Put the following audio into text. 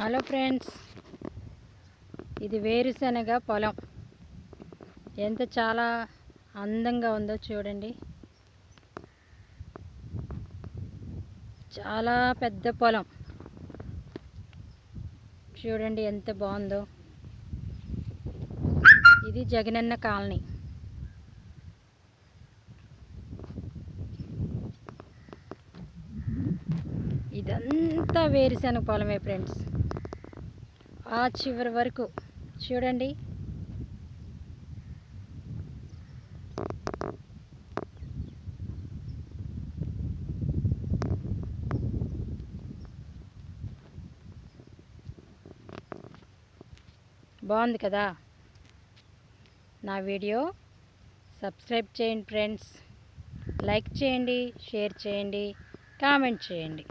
Hello friends ఇది వేరుశనగ పొలం. ఎంత చాలా అందంగా ఉందో చూడండి. చాలా పెద్ద పొలం. చూడండి ఎంత బాగుందో. ఇది జగనన్న కాలనీ. ఇదంతా వేరుశనగ పొలమే ఫ్రెండ్స్. ఆ చివరి వరకు. చూడండి. బాగుంది కదా? నా వీడియో సబ్స్క్రైబ్ చేయండి ఫ్రెండ్స్. లైక్ చేయండి షేర్ చేయండి కామెంట్ చేయండి.